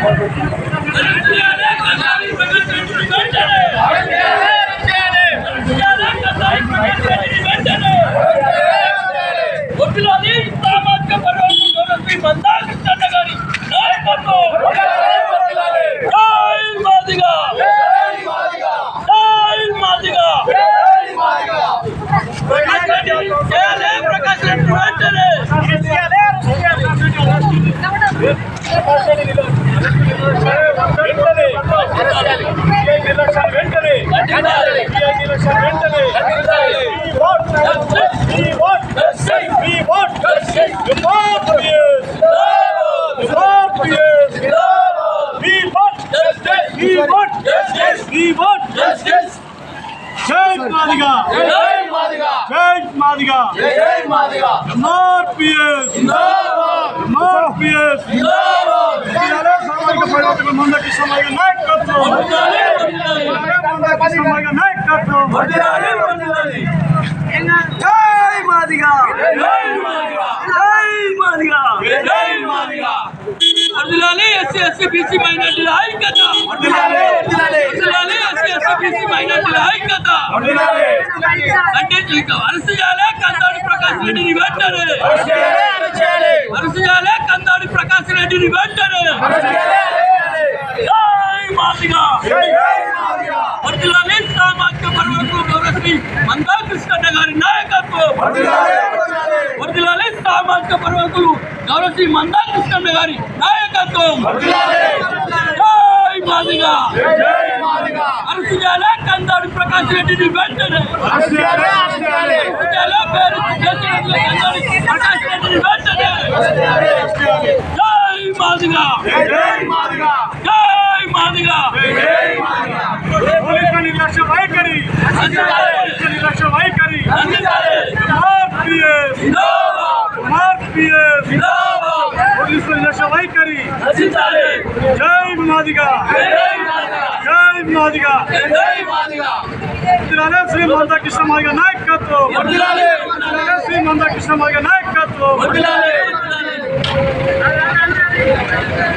Gracias. ఒడ్డులోని సామాజిక పర్వతం గౌరవ మందాకి చట్టగారి నాయకత్వం జై మాదిగా జై సమయ నాయకత్వం సమయ నాయకత్వం జై మాదిగా జై మాదిగా జై మాదిగా అర్జునాలి ఎస్సీ ఎస్సీ బీసీ మైనార్టీల ఐక్యత! అర్జునాలి ఎస్సీ ఎస్సీ బీసీ మైనార్టీల ఐక్యత. అంటే ఇక అరెస్ట్ చేయాలి కందాడి ప్రకాష్ రెడ్డిని వెంటనే. అరెస్ట్ చేయాలి. కందాడి ప్రకాష్ రెడ్డిని వెంటనే. సామాజిక మందా కృష్ణన్న గారి నాయకత్వం. మందా గారి. జై మాదిగా. జై జై మాదిగా అరెస్ట్ చేయాలి కందాడి ప్రకాష్ రెడ్డిని వెంటనే అరెస్ట్ చేయాలి, అరెస్ట్ చేయాలి. అరెస్ట్ చేయాలి పేరు చేసినట్లు కందాడి ప్రకాష్ రెడ్డిని వెంటనే అరెస్ట్ చేయాలి, అరెస్ట్ చేయాలి. జై మాదిగా జై జై మాదిగా జై మాదిగా జై జై మాదిగా పోలీసుల నిర్లక్ష్య వైఖరి అందించాలి. పోలీసుల నిర్లక్ష్య వైఖరి అందించాలి. ఎంఆర్పిఎస్ జిందాబాద్. ఎంఆర్పిఎస్ జిందాబాద్. పోలీసుల నిర్లక్ష్య వైఖరి అందించాలి. జై మాదిగా జై మాదిగా జై మాదిగా జై మాదిగా వర్ధిల్లాలి శ్రీ మందకృష్ణ మాదిగ నాయకత్వం వర్ధిల్లాలి. వర్ధిల్లాలి శ్రీ మందకృష్ణ మాదిగ నాయకత్వం వర్ధిల్లాలి. కుంటే బతకాలి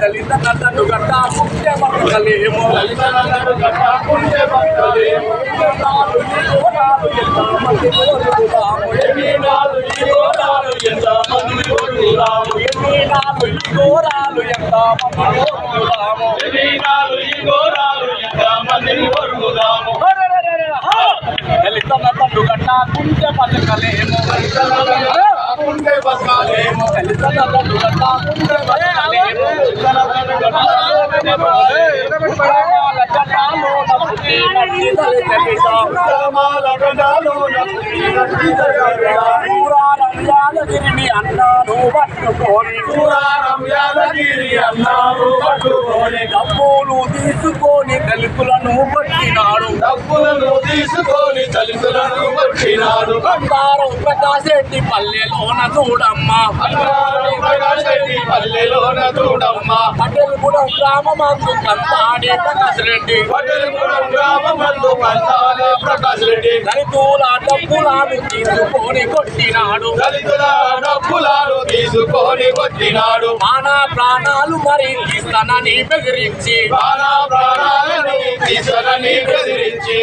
దళిత నన్ను గట్ట కుంటే బతకలేము దళిత నన్ను గట్ట కుంటే ఈ ఎంత మంది కొడుకులాము ఎన్ని నాలు ఈ మంది బతకలేము యాదగిరిని అన్నాను పట్టుకొని పురాణం యాదగిరి అన్నాను పట్టుకొని డబ్బులు తీసుకొని దళితులను పట్టినాడు డబ్బులను తీసుకొని దళితులను పట్టినాడు. బంగారం ప్రకాశ్ రెడ్డి పల్లెలోన చూడమ్మ. పల్లెలోన చూడమ్మ. గ్రామమందు ప్రకాశ్ రెడ్డి. పటేల్గూడెం గ్రామమందు కంతాడే ప్రకాశ్ రెడ్డి. దళితుల డబ్బులను తీసుకొని కొట్టినాడు. దళితుల డబ్బులను తీసుకొని కొట్టినాడు. మాన ప్రాణాలు మరి ఇస్తానని బెదిరించి. మాన ప్రాణాలను తీసనని బెదిరించి.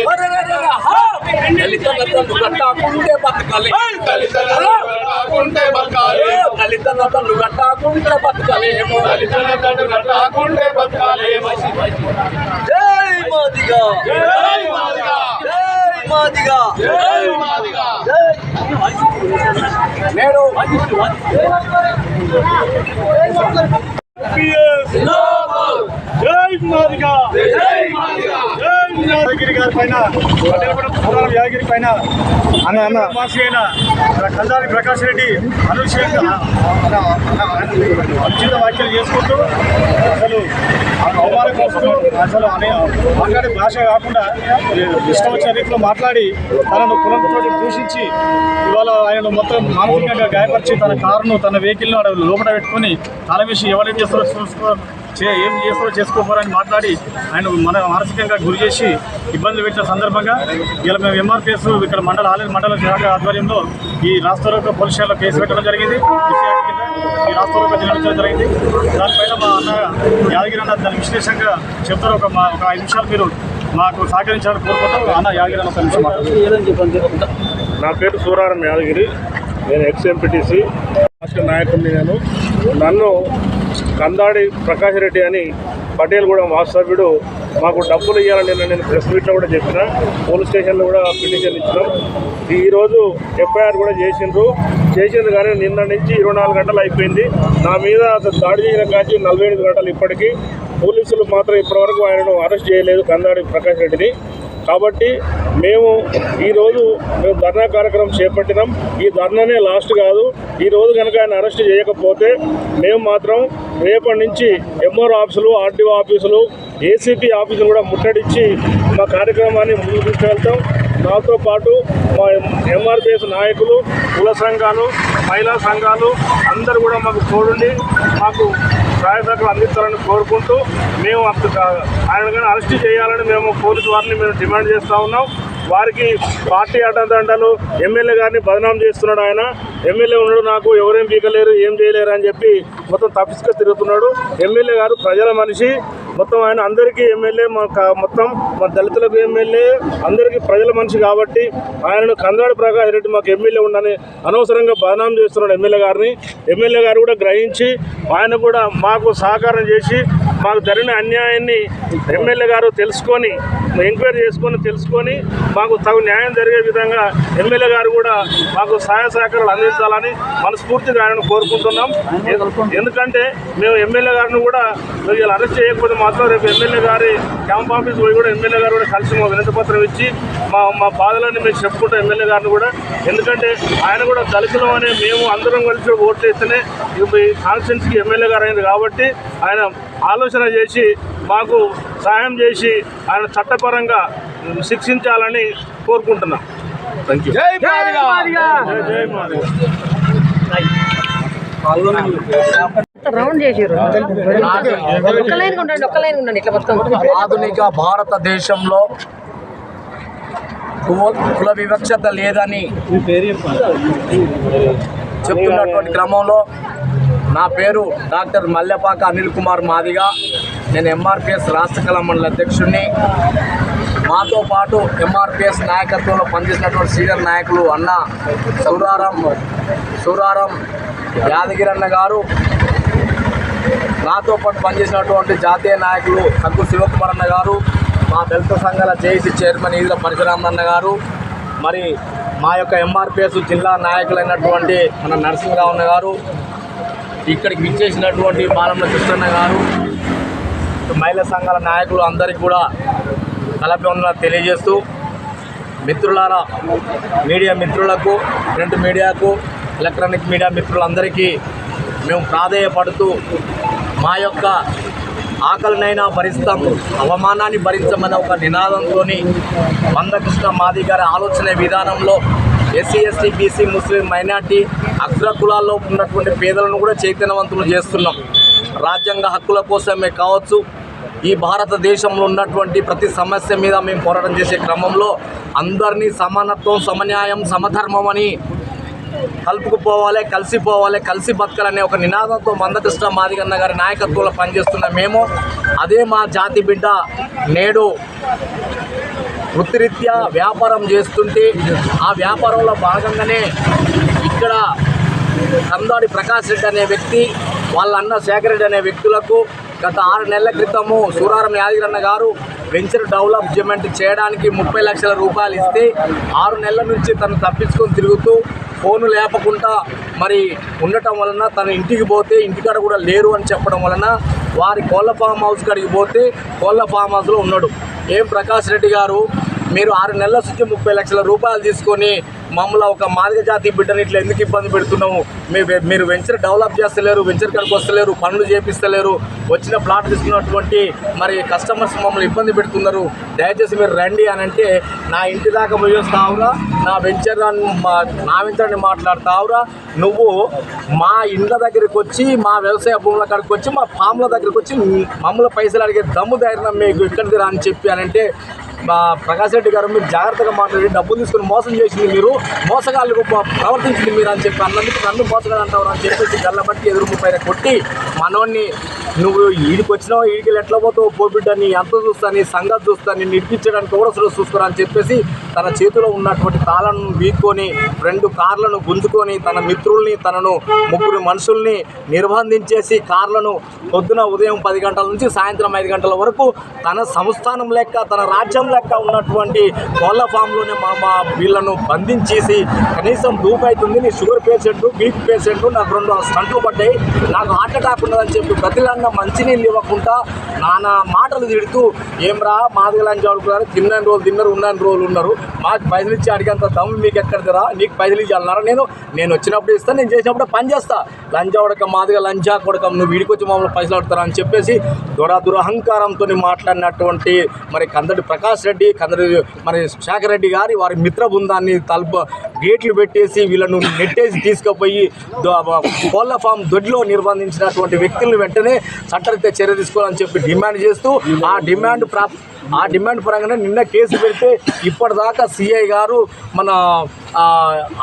దళితులతో కట్టాకుంటే బతకాలి. దళితులకుంటే బతకాలి. దళితులతో కట్టాకుంటే బతకాలేమో. దళితులతో కట్టాకుంటే బతకాలేమో. జై మాదిగా. జై మాదిగా. జై మాదిగా. జై మాదిగా. నేడు ఎంఆర్పిఎస్ జై మాదిగా. జై యాదగిరి గారి పైన పట్టణపురం యాదగిరి పైన అన్న అన్న. మాసి అయిన కందాలి ప్రకాష్ రెడ్డి అనుషేక అత్యంత వ్యాఖ్యలు చేసుకుంటూ అసలు అవమానపరుస్తూ అసలు అనే మాట్లాడే భాష కాకుండా ఇష్టం వచ్చిన రీతిలో మాట్లాడి తనను కులంతో దూషించి ఇవాళ ఆయనను మొత్తం మానసికంగా గాయపరిచి తన కారును తన వెహికల్ను ఆడ లోపల పెట్టుకొని తల వేసి ఎవరేం చేస్తారో చూసుకో చే ఏం చేస్తారో చేసుకోపోరని మాట్లాడి ఆయన మన మానసికంగా గురి చేసి ఇబ్బందులు పెట్టిన సందర్భంగా ఇలా మేము ఎంఆర్పిఎస్ ఇక్కడ మండల ఆలయ మండల శాఖ ఆధ్వర్యంలో ఈ రాష్ట్రంలో పోలీస్ స్టేషన్లో కేసు పెట్టడం జరిగింది. ఈ రాష్ట్రంలో జిల్లాలో జరిగింది. దానిపైన మా అన్న యాదగిరి అన్న దాని విశ్లేషంగా చెప్తారు. ఒక మా ఒక ఐదు నిమిషాలు మీరు మాకు సహకరించాలని కోరుకుంటాం అన్న యాదగిరి అన్న నిమిషం నా పేరు సూరారం యాదగిరి. నేను ఎక్స్ఎంపిటిసి రాష్ట్ర నాయకుడిని నేను. నన్ను కందాడి ప్రకాష్ రెడ్డి అని పటేల్ కూడా వాస్తవ్యుడు మాకు డబ్బులు ఇవ్వాలని నిన్న నేను ప్రెస్ మీట్లో కూడా చెప్పిన. పోలీస్ స్టేషన్లో కూడా పిటిషన్ ఇచ్చినాం. ఈరోజు ఎఫ్ఐఆర్ కూడా చేసిండ్రు. చేసింది కానీ నిన్న నుంచి ఇరవై నాలుగు గంటలు అయిపోయింది. నా మీద అతను దాడి చేసిన కాచి నలభై ఎనిమిది గంటలు ఇప్పటికీ. పోలీసులు మాత్రం ఇప్పటివరకు ఆయనను అరెస్ట్ చేయలేదు కందాడి ప్రకాష్ రెడ్డిని. కాబట్టి మేము ఈరోజు మేము ధర్నా కార్యక్రమం చేపట్టినాం. ఈ ధర్నానే లాస్ట్ కాదు. ఈ రోజు కనుక ఆయన అరెస్ట్ చేయకపోతే మేము మాత్రం రేపటి నుంచి ఎంఆర్ ఆఫీసులు ఆర్డీఓ ఆఫీసులు ఏసీపీ ఆఫీసులు కూడా ముట్టడించి మా కార్యక్రమాన్ని ముందుకు తీసుకెళ్తాం. దాంతో పాటు మా ఎంఆర్పిఎస్ నాయకులు కుల సంఘాలు మహిళా సంఘాలు అందరూ కూడా మాకు తోడుండి మాకు సహాయ అందిస్తారని కోరుకుంటూ మేము అంత ఆయన కానీ అరెస్ట్ చేయాలని మేము పోలీసు వారిని మేము డిమాండ్ చేస్తూ ఉన్నాం. వారికి పార్టీ అడ్డదండలు ఎమ్మెల్యే గారిని బదనాం చేస్తున్నాడు ఆయన. ఎమ్మెల్యే ఉన్నాడు నాకు ఎవరేం పీకలేరు ఏం చేయలేరు అని చెప్పి మొత్తం తప్పిసుక తిరుగుతున్నాడు. ఎమ్మెల్యే గారు ప్రజల మనిషి. మొత్తం ఆయన అందరికీ ఎమ్మెల్యే మా మొత్తం మా దళితులకు ఎమ్మెల్యే అందరికీ ప్రజల మనిషి కాబట్టి ఆయనను కందాడు ప్రకాష్ రెడ్డి మాకు ఎమ్మెల్యే ఉండని అనవసరంగా బదనాం చేస్తున్నాడు ఎమ్మెల్యే గారిని. ఎమ్మెల్యే గారు కూడా గ్రహించి ఆయన కూడా మాకు సహకారం చేసి మాకు జరిగిన అన్యాయాన్ని ఎమ్మెల్యే గారు తెలుసుకొని ఎంక్వైరీ చేసుకొని తెలుసుకొని మాకు తగు న్యాయం జరిగే విధంగా ఎమ్మెల్యే గారు కూడా మాకు సహాయ సహకారాలు అందించాలని మనస్ఫూర్తిగా ఆయనను కోరుకుంటున్నాం. ఎందుకంటే మేము ఎమ్మెల్యే గారిని కూడా మీరు ఇలా అరెస్ట్ చేయకపోతే మాత్రం రేపు ఎమ్మెల్యే గారి క్యాంప్ ఆఫీస్ పోయి కూడా ఎమ్మెల్యే గారు కూడా కలిసి మా వినతిపత్రం ఇచ్చి మా మా బాధలన్నీ మేము చెప్పుకుంటాం ఎమ్మెల్యే గారిని కూడా. ఎందుకంటే ఆయన కూడా దళితులం అనే మేము అందరం కలిసి ఓట్లు వేస్తేనే ఇప్పుడు ఈ కాన్స్టిట్యున్సీకి ఎమ్మెల్యే గారు అయింది కాబట్టి ఆయన ఆలోచన చేసి మాకు సహాయం చేసి ఆయన చట్టపరంగా శిక్షించాలని కోరుకుంటున్నాం. థ్యాంక్ యూ జై మాదిగా. జై మాది రౌండ్ చేసారు ఒక్క లైన్ ఉండండి ఒక్క లైన్ ఉండండి ఇట్లా మొత్తం. ఆధునిక భారతదేశంలో కుల కుల వివక్షత లేదని చెప్తున్నటువంటి క్రమంలో నా పేరు డాక్టర్ మల్లెపాక అనిల్ కుమార్ మాదిగా. నేను ఎంఆర్పిఎస్ రాష్ట్ర కళా మండలి అధ్యక్షుడిని మాతో పాటు ఎంఆర్పిఎస్ నాయకత్వంలో పనిచేసినటువంటి సీనియర్ నాయకులు అన్న సూరారం సూరారం యాదగిరన్న గారు. నాతో పాటు పనిచేసినటువంటి జాతీయ నాయకులు తగ్గు శివకుమార్ అన్న గారు. మా దళిత సంఘాల జేఏసీ చైర్మన్ ఈదుల పరశురామన్న గారు. మరి మా యొక్క ఎంఆర్పిఎస్ జిల్లా నాయకులైనటువంటి మన నరసింహరావు గారు. ఇక్కడికి విచ్చేసినటువంటి బాలమ్మ కృష్ణన్న గారు మహిళా సంఘాల నాయకులు అందరికీ కూడా కలపి ఉన్న తెలియజేస్తూ మిత్రులారా మీడియా మిత్రులకు ప్రింట్ మీడియాకు ఎలక్ట్రానిక్ మీడియా మిత్రులందరికీ మేము ప్రాధేయపడుతూ మా యొక్క ఆకలినైనా భరిస్తాం అవమానాన్ని భరించమనే ఒక నినాదంతో మందకృష్ణ మాది గారి ఆలోచన విధానంలో SC ST BC Muslim minority అగ్ర కులాల్లో ఉన్నటువంటి పేదలను కూడా చైతన్యవంతులు చేస్తున్నాం. రాజ్యాంగ హక్కుల కోసమే కావచ్చు ఈ భారతదేశంలో ఉన్నటువంటి ప్రతి సమస్య మీద మేము పోరాటం చేసే క్రమంలో అందరినీ సమానత్వం సమన్యాయం సమధర్మం అని కలుపుకుపోవాలి కలిసిపోవాలి కలిసి బతకాలనే ఒక నినాదంతో మందకృష్ణ మాదిగన్న గారి నాయకత్వంలో పనిచేస్తున్న మేము అదే మా జాతి బిడ్డ నేడు వృత్తిరీత్యా వ్యాపారం చేస్తుంటే ఆ వ్యాపారంలో భాగంగానే ఇక్కడ కందాడి ప్రకాష్ రెడ్డి అనే వ్యక్తి వాళ్ళ అన్న శేఖర్ రెడ్డి అనే వ్యక్తులకు గత ఆరు నెలల క్రితము సూరారం యాదగిరన్న గారు వెంచర్ డెవలప్మెంట్ చేయడానికి ముప్పై లక్షల రూపాయలు ఇస్తే ఆరు నెలల నుంచి తను తప్పించుకొని తిరుగుతూ ఫోన్ లేపకుండా మరి ఉండటం వలన తన ఇంటికి పోతే ఇంటికాడ కూడా లేరు అని చెప్పడం వలన వారి కోళ్ళ ఫామ్ హౌస్ కాడికి పోతే కోళ్ళ ఫామ్ హౌస్లో ఉన్నాడు. ఏం ప్రకాష్ రెడ్డి గారు మీరు ఆరు నెలల నుంచి ముప్పై లక్షల రూపాయలు తీసుకొని మమ్మల్ని ఒక మాదిగ జాతి బిడ్డని ఇట్లా ఎందుకు ఇబ్బంది పెడుతున్నాము మీ మీరు వెంచర్ డెవలప్ చేస్తలేరు వెంచర్ కాడికి వస్తలేరు పనులు చేపిస్తలేరు. వచ్చిన ప్లాట్ తీసుకున్నటువంటి మరి కస్టమర్స్ మమ్మల్ని ఇబ్బంది పెడుతున్నారు. దయచేసి మీరు రండి అని అంటే నా ఇంటి దాకా పోయే వస్తావురా నా వెంచర్ మా- నా వెంచర్ని మాట్లాడతావురా నువ్వు మా ఇండ్ల దగ్గరికి వచ్చి మా వ్యవసాయ భూముల కాడికి వచ్చి మా ఫామ్ల దగ్గరికి వచ్చి మమ్మల్ని పైసలు అడిగే దమ్ము ధైర్యం మీకు ఇక్కడికి రా అని చెప్పి అని అంటే ప్రకాష్ రెడ్డి గారు మీరు జాగ్రత్తగా మాట్లాడి డబ్బులు తీసుకుని మోసం చేసింది మీరు మోసగాళ్ళకు ప్రవర్తించింది మీరు అని చెప్పి అన్నందుకు నన్ను మోసగాడు అంటారు అని చెప్పేసి గల్లబట్టి ఎదురు పైన కొట్టి మనోడిని నువ్వు ఈడికి వచ్చినావు ఈడికి ఎట్లా పోతావు పోబిడ్డ నీ అంత చూస్తా సంగతి చూస్తాను నేను ఇడిపించడానికి కూడా చూసుకురా అని చెప్పేసి తన చేతిలో ఉన్నటువంటి తాళను వీక్కొని రెండు కార్లను గుంజుకొని తన మిత్రుల్ని తనను ముగ్గురు మనుషుల్ని నిర్బంధించేసి కార్లను పొద్దున ఉదయం పది గంటల నుంచి సాయంత్రం ఐదు గంటల వరకు తన సంస్థానం లెక్క తన రాజ్యం లెక్క ఉన్నటువంటి కోళ్ళ ఫామ్లోనే మా మా వీళ్ళను బంధించేసి కనీసం దూపు అవుతుంది. నీ షుగర్ పేషెంట్ బీపీ పేషెంట్ నాకు రెండు స్టంట్లు పడ్డాయి. నాకు హార్ట్ అటాక్ ఉన్నదని చెప్పి ప్రతిలన్న మంచినీళ్ళు ఇవ్వకుండా నానా మాటలు తిడుతూ ఏం రా మాదిగ లంచ్ ఆడుకున్నారు తిన్న రోజులు తిన్నారు ఉన్న రోజులు ఉన్నారు. మాకు పైసలు ఇచ్చి అడిగేంత దమ్ము మీకు ఎక్కడిదిరా నీకు పైసలు ఇచ్చాలన్నారా నేను నేను వచ్చినప్పుడు ఇస్తాను నేను చేసినప్పుడు పని చేస్తా. లంచ్ ఆడక మాదిగా లంచా కొడక నువ్వు వీడికొచ్చి మమ్మల్ని పైసలు అడుగుతారా? అని చెప్పేసి దురదురహంకారంతో మాట్లాడినటువంటి మరి కందడి ప్రకాష్ రెడ్డి కందడి మరి శేఖర్ రెడ్డి గారి వారి మిత్ర బృందాన్ని తలుపు గేట్లు పెట్టేసి వీళ్ళను నెట్టేసి తీసుకుపోయి దో- కోళ్ళ ఫామ్ దొడ్లో నిర్బంధించినటువంటి వ్యక్తులను వెంటనే చట్టరీత్యా చర్య తీసుకోవాలని చెప్పి డిమాండ్ చేస్తూ ఆ డిమాండ్ ప్రాప్ ఆ డిమాండ్ పరంగానే నిన్న కేసు పెడితే ఇప్పటిదాకా సిఐ గారు మన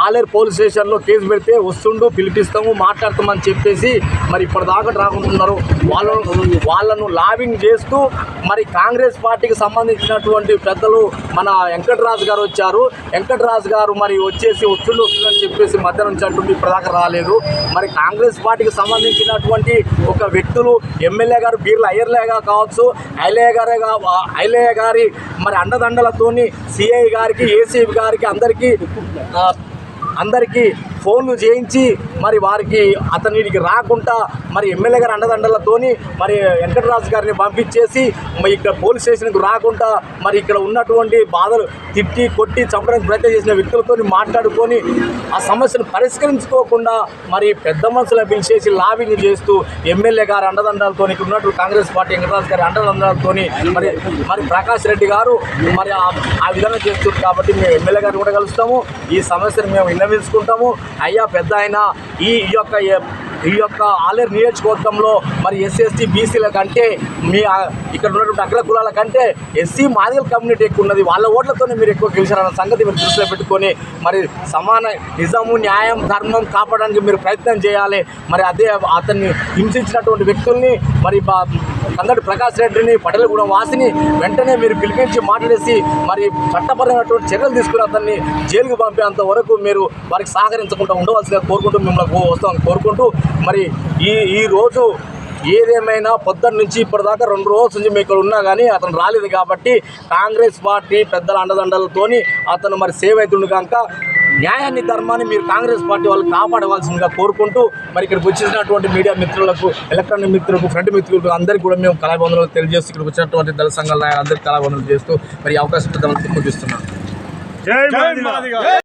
ఆలేరు పోలీస్ స్టేషన్లో కేసు పెడితే వస్తుండు పిలిపిస్తాము మాట్లాడతామని చెప్పేసి మరి ఇప్పటిదాకా రాకుంటున్నారు. వాళ్ళను వాళ్ళను లాబింగ్ చేస్తూ మరి కాంగ్రెస్ పార్టీకి సంబంధించినటువంటి పెద్దలు మన వెంకటరాజు గారు వచ్చారు. వెంకటరాజు గారు మరి వచ్చేసి వస్తుండు వస్తుందని చెప్పేసి మధ్య నుంచి అంటుంటే ఇప్పటిదాకా రాలేదు. మరి కాంగ్రెస్ పార్టీకి సంబంధించినటువంటి ఒక వ్యక్తులు ఎమ్మెల్యే గారు బీర్ల అయ్యర్లేగా కావచ్చు ఐలే గారే ఐలే ఎమ్మెల్యే గారి మరి అండదండలతోని సిఐ గారికి ఏసీబీ గారికి అందరికీ అందరికీ ఫోన్లు చేయించి మరి వారికి అతనికి రాకుండా మరి ఎమ్మెల్యే గారి అండదండలతోని మరి వెంకటరాజు గారిని పంపించేసి మరి ఇక్కడ పోలీస్ స్టేషన్కి రాకుండా మరి ఇక్కడ ఉన్నటువంటి బాధలు తిట్టి కొట్టి చంపడానికి ప్రయత్నం చేసిన వ్యక్తులతో మాట్లాడుకొని ఆ సమస్యను పరిష్కరించుకోకుండా మరి పెద్ద మనుషులు పిలిచేసి లాబింగ్ చేస్తూ ఎమ్మెల్యే గారి అండదండలతో ఇక్కడ కాంగ్రెస్ పార్టీ వెంకటరాజు గారి అండదండలతో మరి మరి ప్రకాష్ రెడ్డి గారు మరి ఆ- ఆ విధంగా చేస్తున్నారు కాబట్టి మేము ఎమ్మెల్యే గారిని కూడా కలుస్తాము. ఈ సమస్యను మేము విన్నవించుకుంటాము. అయ్యా పెద్ద ఆయన ఈ ఈ యొక్క ఈ యొక్క ఆలేరు నియోజకవర్గంలో మరి ఎస్సీ ఎస్టీ బీసీల కంటే మీ ఇక్కడ ఉన్నటువంటి అగ్ర కులాల కంటే ఎస్సీ మాదిగల కమ్యూనిటీ ఎక్కువ ఉన్నది. వాళ్ళ ఓట్లతోనే మీరు ఎక్కువ గెలిచారన్న సంగతి మీరు దృష్టిలో పెట్టుకొని మరి సమాన నిజాము న్యాయం ధర్మం కాపాడడానికి మీరు ప్రయత్నం చేయాలి. మరి అదే అతన్ని హింసించినటువంటి వ్యక్తుల్ని మరి బా- కందడి ప్రకాష్ రెడ్డిని పటలగూడెం వాసిని వెంటనే మీరు పిలిపించి మాట్లాడేసి మరి చట్టపరమైనటువంటి చర్యలు తీసుకుని అతన్ని జైలుకు పంపేంత వరకు మీరు వారికి సహకరించకుండా ఉండవలసిందిగా కోరుకుంటూ మిమ్మల్ని వస్తామని కోరుకుంటూ మరి ఈ ఈ రోజు ఏదేమైనా పొద్దున్న నుంచి ఇప్పటిదాకా రెండు రోజుల నుంచి మీకు ఉన్నా కానీ అతను రాలేదు కాబట్టి కాంగ్రెస్ పార్టీ పెద్దల అండదండలతోని అతను మరి సేవ్ అవుతుండు కనుక న్యాయాన్ని ధర్మాన్ని మీరు కాంగ్రెస్ పార్టీ వాళ్ళు కాపాడవలసిందిగా కోరుకుంటూ మరి ఇక్కడికి వచ్చినటువంటి మీడియా మిత్రులకు ఎలక్ట్రానిక్ మిత్రులకు ఫ్రంట్ మిత్రులకు అందరికీ కూడా మేము కళాబంధులు తెలియజేస్తూ ఇక్కడికి వచ్చినటువంటి దళ సంఘాల నాయకులందరికీ కళాబంధులు చేస్తూ మరి అవకాశం పెద్దమంది ముగిస్తున్నాం